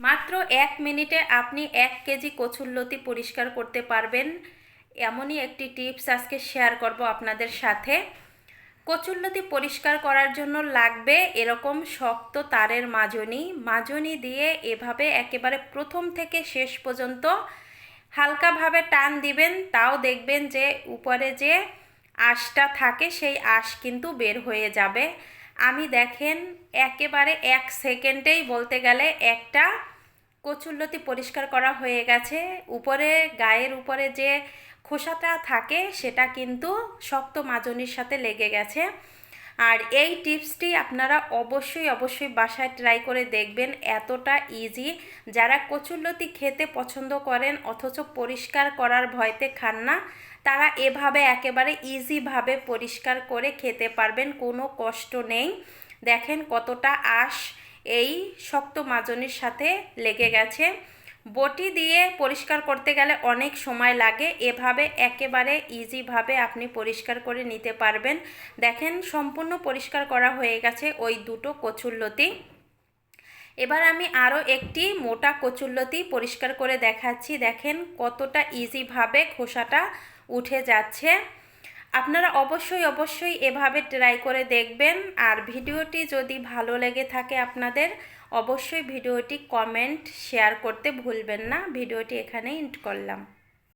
মাত্র এক মিনিটে আপনি এক কেজি কচুরলতি পরিষ্কার করতে পারবেন। এমনই একটি টিপস আজকে শেয়ার করব আপনাদের সাথে। কচুরলতি পরিষ্কার করার জন্য লাগবে এরকম শক্ত তারের মাজনি। মাজনি দিয়ে এভাবে একেবারে প্রথম থেকে শেষ পর্যন্ত হালকাভাবে টান দিবেন, তাও দেখবেন যে উপরে যে আঁশটা থাকে, সেই আঁশ কিন্তু বের হয়ে যাবে। আমি দেখেন একেবারে এক সেকেন্ডেই বলতে গেলে একটা কচুল্লতি পরিষ্কার করা হয়ে গেছে। উপরে, গায়ের উপরে যে খোসাটা থাকে সেটা কিন্তু শক্ত মাজনির সাথে লেগে গেছে। আর এই টিপসটি আপনারা অবশ্যই অবশ্যই বাসায় ট্রাই করে দেখবেন। এতটা ইজি যারা কচুরলতি খেতে পছন্দ করেন, অথচ পরিষ্কার করার ভয়তে খান না, তারা এভাবে একেবারে ইজিভাবে পরিষ্কার করে খেতে পারবেন, কোনো কষ্ট নেই। দেখেন কতটা আশ এই শক্ত মাজনির সাথে লেগে গেছে। বটি দিয়ে পরিষ্কার করতে গেলে অনেক সময় লাগে। এভাবে একেবারে ইজিভাবে আপনি পরিষ্কার করে নিতে পারবেন। দেখেন, সম্পূর্ণ পরিষ্কার করা হয়ে গেছে ওই দুটো কচুল্লতি এবার আমি আরও একটি মোটা কচুল্লতি পরিষ্কার করে দেখাচ্ছি। দেখেন কতটা ইজিভাবে খোসাটা উঠে যাচ্ছে। আপনারা অবশ্যই অবশ্যই এভাবে ট্রাই করে দেখবেন। আর ভিডিওটি যদি ভালো লেগে থাকে আপনাদের, অবশ্যই ভিডিওটি কমেন্ট শেয়ার করতে ভুলবেন না। ভিডিওটি এখানে এন্ড করলাম।